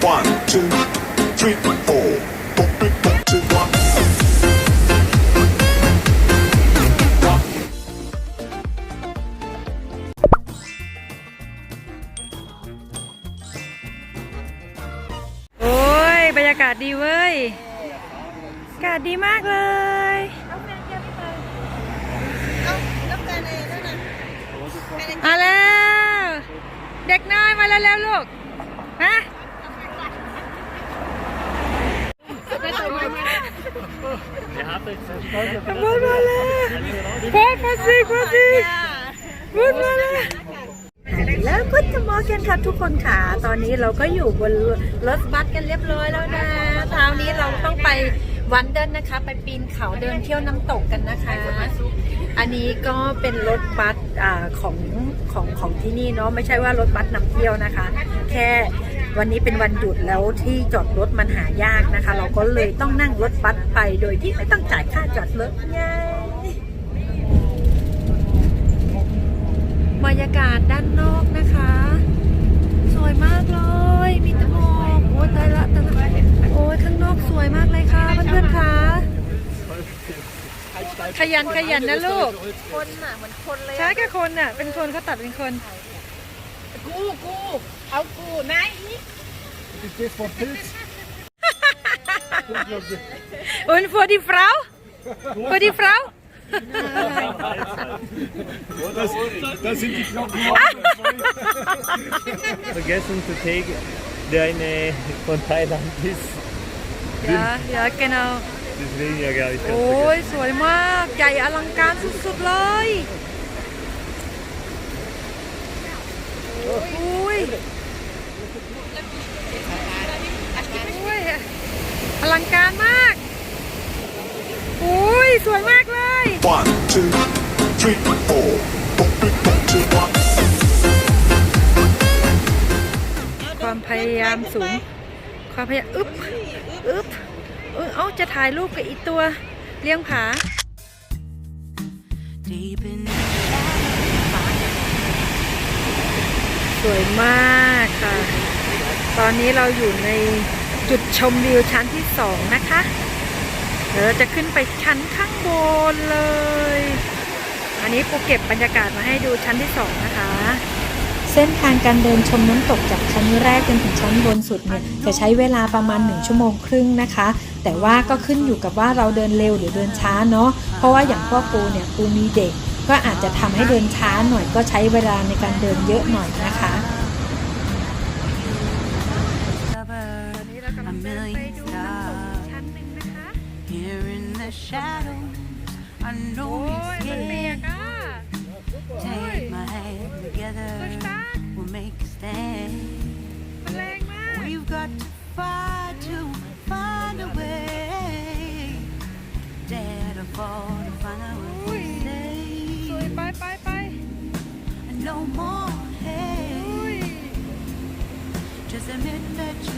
One, two, three, four. Boop, boop, boop, two, one. โอ้ย บรรยากาศดีเว้ย อากาศดีมากเลย มาแล้ว เด็กน้อยมาแล้วแล้วลูก ฮะ พูดมาแล้วพูดมาสิพูดสิพูดมาแล้วแล้วก็จะมอกันค่ะทุกคนค่ะ ตอนนี้เราก็อยู่บนรถบัสกันเรียบร้อยแล้วนะเช้านี้เราต้องไปวันเดินนะคะ ไปปีนเขาเดินเที่ยวน้ำตกกันนะคะ อันนี้ก็เป็นรถบัสของของของที่นี่เนาะไม่ใช่ว่ารถบัสนำเที่ยวนะคะ แค่ วันนี้เป็นวันหยุดแล้วที่จอดรถมันหายากนะคะ เราก็เลยต้องนั่งรถบัสไปโดยที่ไม่ต้องจ่ายค่าจอดรถไงบรรยากาศด้านนอกนะคะ สวยมากเลย มีแตะมองโอ้ยตายละตายละโอ้ยข้างนอกสวยมากเลยค่ะเพื่อนๆค่ะขยันขยันนะลูก คนน่ะเหมือนคนเลยใช่แค่คนน่ะ เป็นคนเขาตัดเป็นคน กูกู เอากูนาย Und für die Frau? Für die Frau? Das, das sind die Knochen. vergessen zu take deine von Thailand ist. Ja, ja, genau. Deswegen ja gar nicht ganz โอ้ย สวยมาก ใหญ่อลังการสุดๆเลยอุ้ย อลังการมาก อุ้ยสวยมากเลย One, two, three, four. Boop, boop, boop, two, one. ความพยายามสูง ความพยายาม อึ๊บ อึ๊บเออเอาจะถ่ายรูปกับอีกตัว เลี้ยงผา สวยมากค่ะ ตอนนี้เราอยู่ใน จุดชมวิวชั้นที่สองนะคะ เดี๋ยวเราจะขึ้นไปชั้นข้างบนเลย อันนี้ปูเก็บบรรยากาศมาให้ดูชั้นที่สองนะคะ เส้นทางการเดินชมน้ำตกจากชั้นแรกจนถึงชั้นบนสุดเนี่ยจะใช้เวลาประมาณ 1 ชั่วโมงครึ่งนะคะ แต่ว่าก็ขึ้นอยู่กับว่าเราเดินเร็วหรือเดินช้าเนาะ เพราะว่าอย่างพวกปูเนี่ยปูมีเด็ก ก็อาจจะทำให้เดินช้าหน่อยก็ใช้เวลาในการเดินเยอะหน่อยนะคะ here in the shadows. I know โอ้ย you're มันเปียก scared. อะ Take my hand together. We'll make a stand. มันแรงมาก We've got to fight to find a way. Dare to fall to find out what อุ้ย we สวย say. ไปไปไป And no more อุ้ย hate. Just admit that you're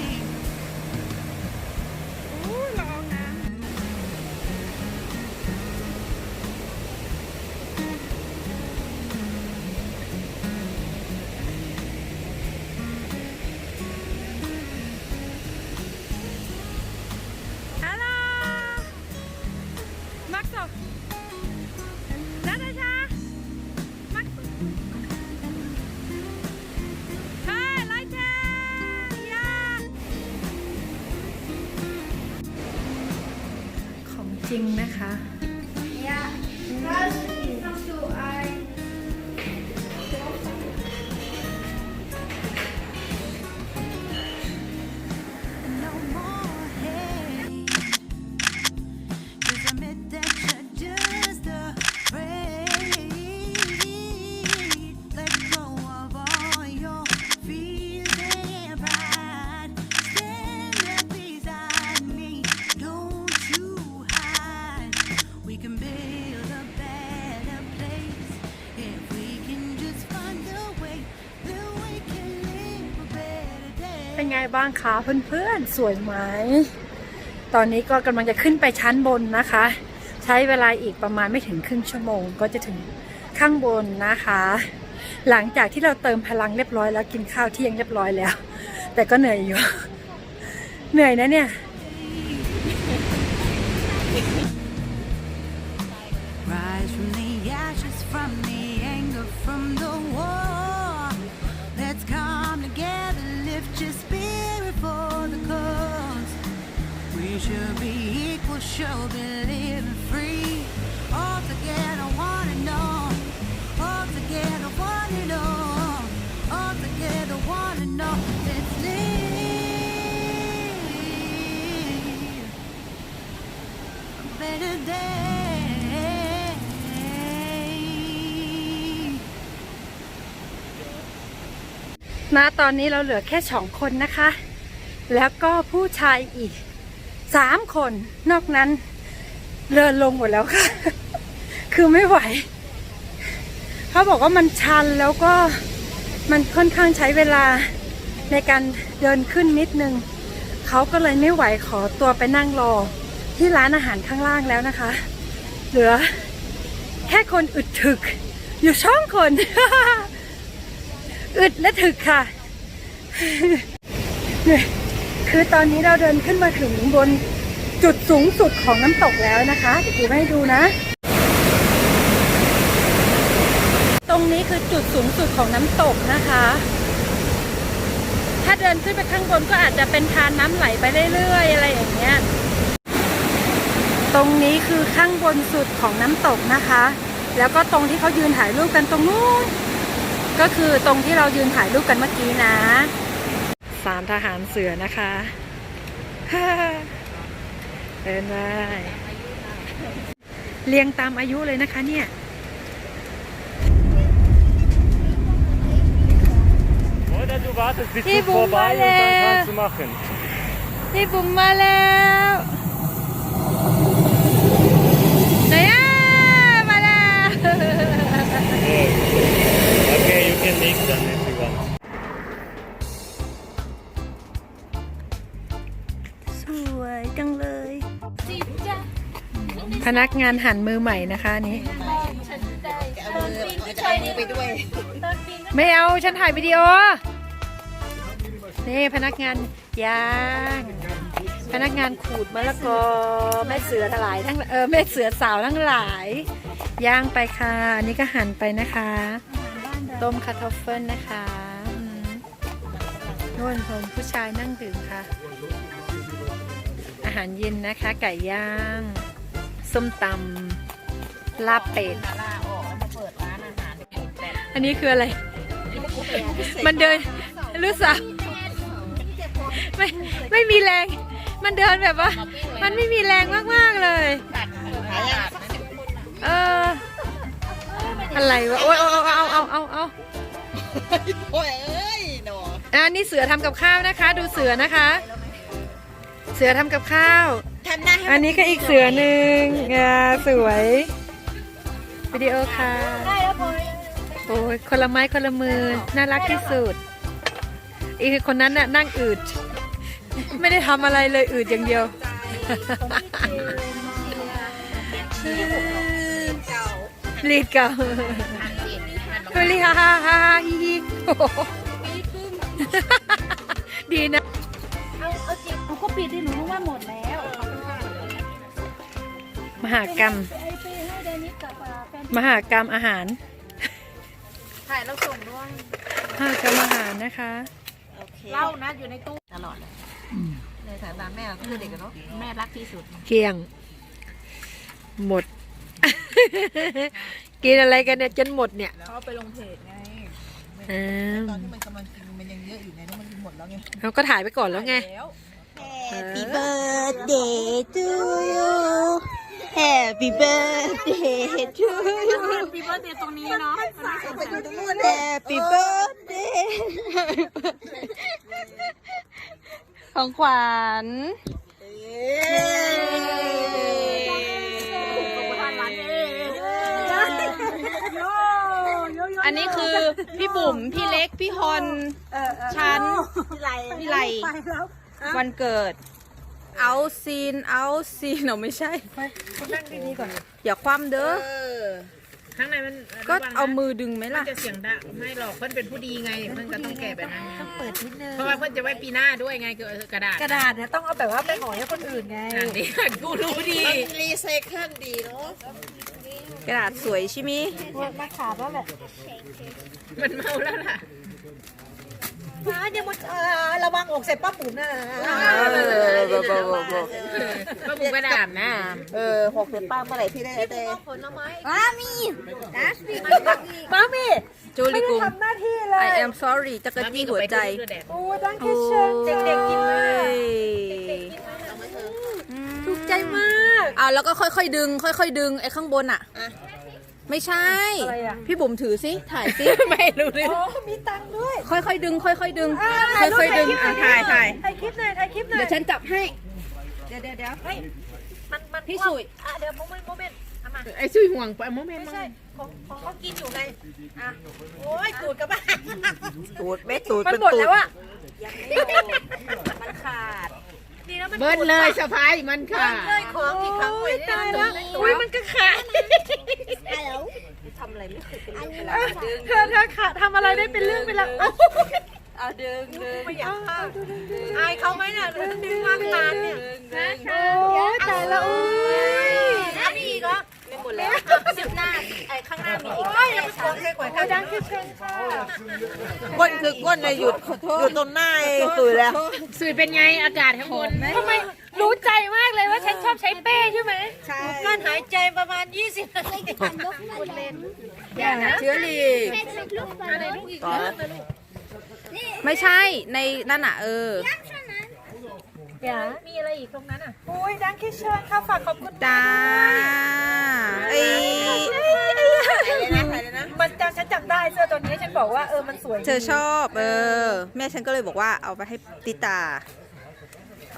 จ ไงบ้างคะเพื่อนๆ สวยไหม ตอนนี้ก็กำลังจะขึ้นไปชั้นบนนะคะ ใช้เวลาอีกประมาณไม่ถึงครึ่งชั่วโมง ก็จะถึงข้างบนนะคะ หลังจากที่เราเติมพลังเรียบร้อยแล้วกินข้าวเที่ยงเรียบร้อยแล้ว แต่ก็เหนื่อยอยู่ เหนื่อยนะเนี่ย be equal, should be living free. All together, one and all. All together, one and all. All together, one and all. Let's live a better day. ณตอนนี้เราเหลือแค่สองคนนะคะ แล้วก็ผู้ชายอีก สามคน นอกนั้นเดินลงหมดแล้วค่ะ คือไม่ไหว เขาบอกว่ามันชันแล้วก็มันค่อนข้างใช้เวลาในการเดินขึ้นนิดนึง เขาก็เลยไม่ไหวขอตัวไปนั่งรอ ที่ร้านอาหารข้างล่างแล้วนะคะ เหลือ แค่คนอึดถึก อยู่ช่องคน อึดและถึกค่ะ คือตอนนี้เราเดินขึ้นมาถึงบนจุดสูงสุดของน้ำตกแล้วนะคะเดี๋ยวกูให้ดูนะ ตรงนี้คือจุดสูงสุดของน้ำตกนะคะ ถ้าเดินขึ้นไปข้างบนก็อาจจะเป็นทานน้ำไหลไปเรื่อยๆ อะไรอย่างเงี้ย ตรงนี้คือข้างบนสุดของน้ำตกนะคะ แล้วก็ตรงที่เขายืนถ่ายรูปกันตรงนู้น ก็คือตรงที่เรายืนถ่ายรูปกันเมื่อกี้นะ สารทหารเสือนะคะเดินไปเรียงตามอายุเลยนะคะเนี่ย Oder du wartest bis Die du vorbei und Bummerle. dann kannst du machen. พี่บุ๋มมาแล้วไหนอะมาแล้ว นักงานหันมือใหม่นะคะอันนี้ไม่เอาฉันถ่ายวิดีโอ นี่พนักงานย่าง พนักงานขูดมะละกอแม่เสือทั้งหลายทั้งเออแม่เสือสาวทั้งหลายย่างไปค่ะอันนี้ก็หั่นไปนะคะ ต้มคาทอฟเฟิลนะคะอืมนู่นผมผู้ชายนั่งดื่มค่ะ อาหารเย็นนะคะ ไก่ย่าง ส้มตำลาบเป็ดอันนี้คืออะไร มันเดินรู้สึกไม่ไม่มีแรง มันเดินแบบว่า มันไม่มีแรงมากๆเลยเออ อะไรวะโอ้ยเอาเอาเอาเอาเอาเอาโอ้ยเอ้ยหนออันนี้เสือทำกับข้าวนะคะ ดูเสือนะคะ เสือทำกับข้าว ทำหน้าให้อันนี้ก็อีกเสือหนึ่งอ่าสวยวิดีโอค่ะโอ้ยคนละไม้คนละมือน่ารักที่สุด อีกคนนั้นน่ะนั่งอืด ไม่ได้ทำอะไรเลยอืดอย่างเดียวลีดเก่าเฮลีฮ่าฮ่าฮ่าฮ่าฮิฮิโอ้โหดีนะเขาก็ปิดที่หนูรู้ว่าหมดแล้ว มหากรรมไอ้ไปให้เดนิสกับอ่าแฟนมหากรรมอาหาร ถ่ายแล้วส่งด้วยมหากรรมอาหารนะคะโอเคเล่านะอยู่ในตู้ตลอดเลยในสายตาแม่ก็คือเด็กอะเนาะแม่รักที่สุดเกลี้ยง หมด กินอะไรกันเนี่ยจนหมดเนี่ยเขาเอาไปลงเพจไงอืมตอนที่มันกำลังกินมันยังเยอะอยู่ไงแล้วมันกินหมดแล้วไงเราก็ถ่ายไปก่อนแล้วไง แล้ว Happy birthday to you Happy birthday to you ปีเบอร์เดย์ตรงนี้เนาะ Happy birthday ของขวัญขอบคุณร้านเองอันอันนี้คือพี่บุ๋ม พี่เล็ก พี่ฮอนเออเออฉันพี่ไหลพี่ไหล่ไปแล้ววันเกิด เอาซีนเอาซีนเราไม่ใช่ คุณนั่งดีๆก่อน อย่าคว่ำเด้อข้างในมันก็เอามือดึงไหมล่ะจะเสียงดังไม่หรอกเพื่อนเป็นผู้ดีไงเพื่อนก็ต้องแก่แบบนั้นไงต้องเปิดนิดนึงเพราะว่าเพื่อนจะไว้ปีหน้าด้วยไงคือกระดาษกระดาษเนี่ยต้องเอาแบบว่าไปห่อให้คนอื่นไง นั่นดิกูรู้ดีกระดาษสวยใช่ไหมมาขาดแล้วแหละมันเมาแล้วล่ะ ฟ้าเดี๋ยวมันเออระวังอกเสร็จป้าปุ๋มนะก็บุกกระดาษนะเออหกเดือนป้าเมื่อไหร่พี่ได้ได้มามีมามีจูลิกุม ทำหน้าที่เลย I am sorry จักรจี้หัวใจโอ้ดังคิเชนเด็กๆกินมากถูกใจมาก เอาแล้วก็ค่อยๆดึง ค่อยๆดึงไอ้ข้างบนอะ ไม่ใช่ อะไรอะ พี่บุ๋มถือสิถ่ายสิ ไม่รู้เลยโอ้มีตังค์ด้วยค่อยๆดึง ค่อยๆดึง อ่าค่อยๆดึงรูปอะถ่ายถ่ายถ่ายคลิปหน่อยถ่ายคลิปหน่อยเดี๋ยวฉันจับให้ เดี๋ยวเดี๋ยวเดี๋ยว เฮ้ยมันมันพี่สุย อะเดี๋ยวโมเมนต์โมเมนต์เอามา ไอ้ซุยห่วงไปโมเมนต์ไม่มาใช่ของของเขากินอยู่ไง อะ โอ้ยตูดกระบาตูดไม่ตูดมันเป็นหมดตูดแล้วอะมันขาดดีแล้วมันเบิร์ดเลยสะพายมันค่ะเลยของที่เขาไว้ตายแล้ว อุ้ยมันก็ขาดทำ อะไรไม่เคยเป็นเรื่องเป็นราวดึงเธอเธอขาดทำอะไรได้เป็นเรื่องเป็นราวเอาดึงดึงไม่อยากฆ่าอายเขาไหมเนี่ยดึงมากทานเนี่ยโอ้ยตายแล้วอุ้ยอันนี้อีกเหรอไม่หมดแล้วสิบหน้าไอ้ข้างหน้ามีอีกโอ้ยอย่าไปกดเลยกว่าดังคือเพลงค่ะก้นคือก้นเลยหยุดหยุดตรงหน้าเองสุยแล้วซุยเป็นไงอากาศข้างบนทำไม รู้ใจมากเลยว่าฉันชอบใช้เป้ใช่ไหมใช่การหายใจประมาณ 20นาทีคุณเล่นอย่านะเชื้อรีไม่ใช่ในนั่นอะเอออย่ามีอะไรอีกตรงนั้นอะโอ้ยดังคิเชิญค่ะฝากขอบคุณจ้าไอ้มันจำฉันจำได้เสื้อตัวนี้ฉันบอกว่าเออมันสวยเธอชอบเออ แม่ฉันก็เลยบอกว่าเอาไปให้ติตา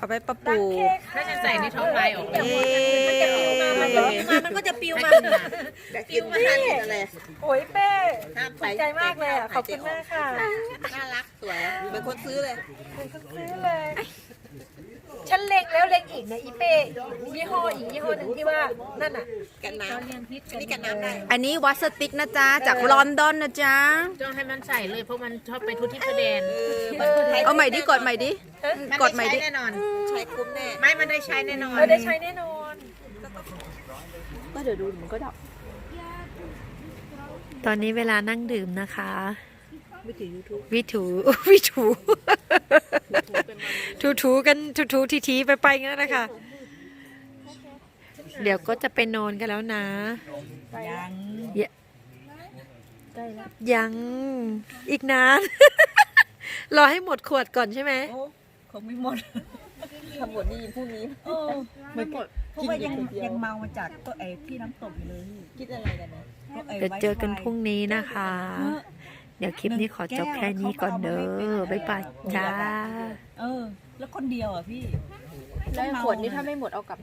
เอาไปประปูถ้าฉันใส่ในท้องลายออกเอ๊มันเหรอะมันก็จะปิวมาปิวมาอะไรโอ้ยเป้ถูกใจมากเลยอะขอบคุณมากค่ะ น่ารักสวยเป็นคนซื้อเลยเป็นคนซื้อเลย ฉันเล็งแล้วเล็งอีกเนี่ยอีเป้ยี่ห้ออีกยี่ห้อหนึ่งที่ว่านั่นอะกันน้เรียนพิษอันนี้กันน้ำได้ำอันนี้วัดสติ๊กนะจ๊ะ จากลอนดอนนะจ๊ะ จ้องให้มันใส่เลยเพราะมันชอบไปทุกที่แดนเอาใหม่ดิกดใหม่ดิมันกดใหม่ได้ดิใช้แน่นอน ใช้คุ้มแน่ ไม่ มันได้ใช้แน่นอนเราได้ใช้แน่นอน ก็เดี๋ยวดูมันก็ดับตอนนี้เวลานั่งดื่มนะคะ วิถูวิถูถูถูกันถูถูทีทีไปไปงั้นนะคะเดี๋ยวก็จะไปนอนกันแล้วนะ ยังยังอีกนาน รอให้หมดขวดก่อนใช่ไหมคงไม่หมดทำบทนี้พรุ่งนี้ไม่หมดเพราะว่ายังยังเมามาจากตัวไอ้พี่น้ำตกอยู่เลยคิดอะไรกันนะเดี๋ยวเจอกันพรุ่งนี้นะคะ เดี๋ยวคลิปนี้ขอจบแค่นี้ก่อนเด้อบ๊ายบายจ้า เออ แล้วคนเดียวอะพี่ แล้วขวดนี้ถ้าไม่หมดเอากลับ